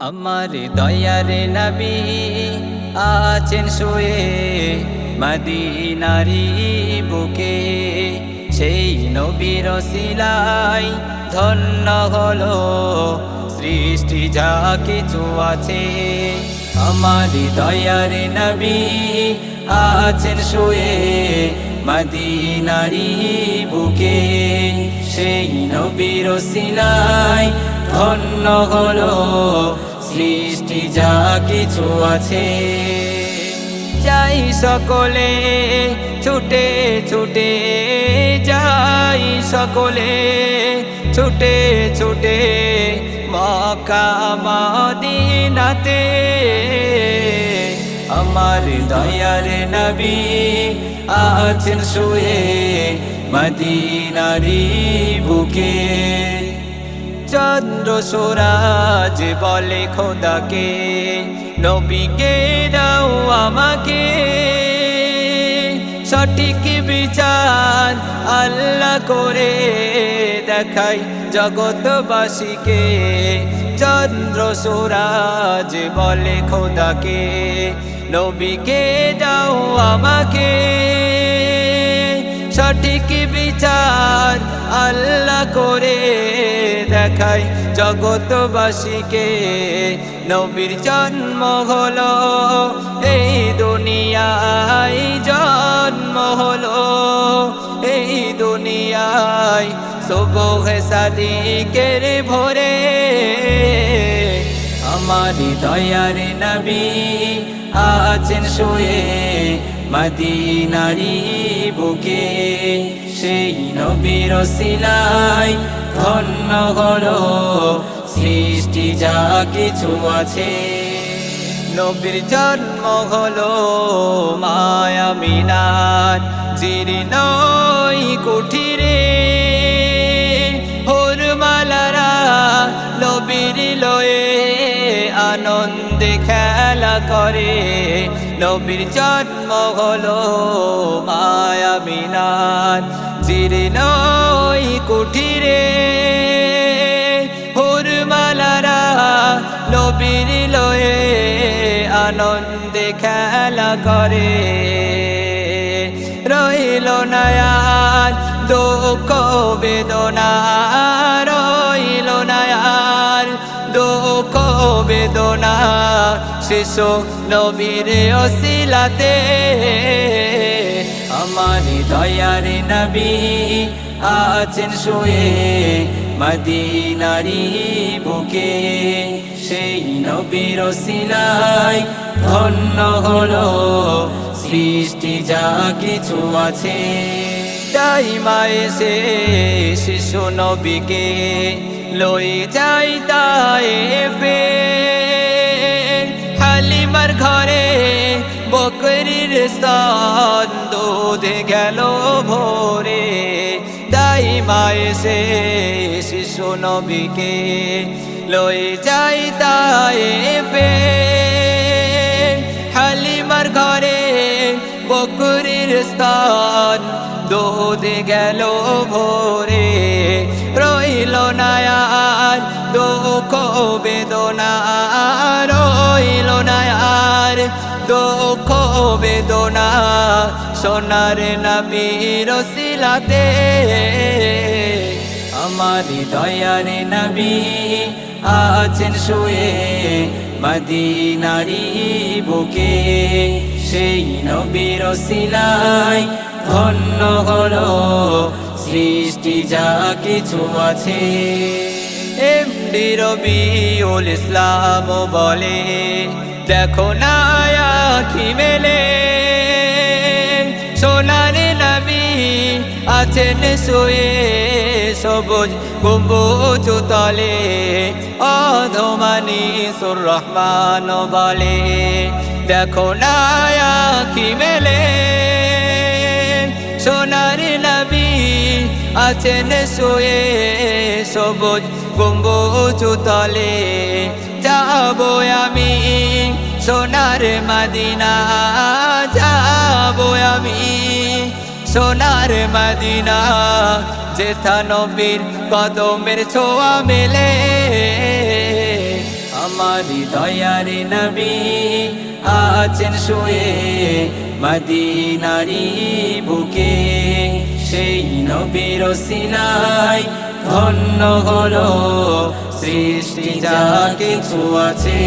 আমার দয়ারে নবী আছেন শুয়ে মদিনারি বুকে। সেই নবীর সিলাই ধন্য হলো সৃষ্টি যা কিছু আছে। আমার দয়ারে নবী আছেন শুয়ে মদিনারি বুকে। সেই নবীর সিলাই ধন্য হলো সৃষ্টি যা কিছু আছে। যাই সকলে ছুটে ছুটে, যাই সকলে ছুটে ছুটে মক্কা মদিনাতে। আমার দয়ার নবী আছেন শুয়ে মদিনারি বুকে। চন্দ্র সুরাজ বলে, খোদাকে, নবীকে দাও আমাকে। সঠিক বিচার আল্লাহ করে দেখাই জগৎবাসীকে। চন্দ্র সুরাজ বলে, খোদাকে, নবীকে দাও আমাকে। সঠিক বিচার আল্লাহ করে দেখাই জগৎবাসীকে। নবীর জন্ম হলো, এই দুনিয়ায় জন্ম হলো। এই দুনিয়ায় সুবহে সাদিকের ভোরে আমার দয়ার নবী আছেন শুয়ে। মদিনারি বুকে সেই নবীর সিলাই ধন্য হলো সৃষ্টি যা কিছু আছে। নবীর জন্ম হলো মায়া মিনার জিরি নয় কুঠিরে। আনন্দে খেলা করে। নবীর জন্ম হলো মায়া মিনার। জীর্ণই কুঠিরে। নবীর লয়ে আনন্দে খেলা করে। রইল নয়ার দুঃখ বেদনা। বেদনা শিশু নবীর অশিলাতে। আমার দয়ার নবী আছেন শুয়ে মদিনারি বুকে। সেই নবীর সিলাই ধন্য হলো সৃষ্টি যা কিছু আছে। তাই মায়ে সে শিশু নবীকে লই যাই তাই ফে হালিমার ঘরে বকরির স্তন দুধে গেল ভোরে। দাই মায়ে সে শিশু নবীকে লই যাই তাই ফে হালিমার ঘরে বকরির স্তন দুধে গেল ভোরে। দুঃখ বেদনা সোনার নবীর শিলাতে। আমার দয়ার নবী আছেন শুয়ে মদিনারি বুকে। সেই নবীর সিলাই ধন্য হলো সৃষ্টি যা কিছু আছে। এমডি রবিউল ইসলাম বলে দেখো না আখি মেলে? সোনার নবী আছেন শুয়ে সবুজ গম্বুজ তলে। অধমানি সুর রহমান বলে। দেখো না আখি মেলে? সোনার নবী আছেন শুয়ে সবুজ গম্বুজ তলে। যাব আমি সোনার মাদিনা, যাব আমি সোনার মাদিনা। যেথা নবীর কদমের ছোয়া মেলে, আমার দয়ার নবী আছেন শুয়ে মদিনারি বুকে। সেই নবীর সিলাই ধন্য হলো সৃষ্টি যা কিছু আছে।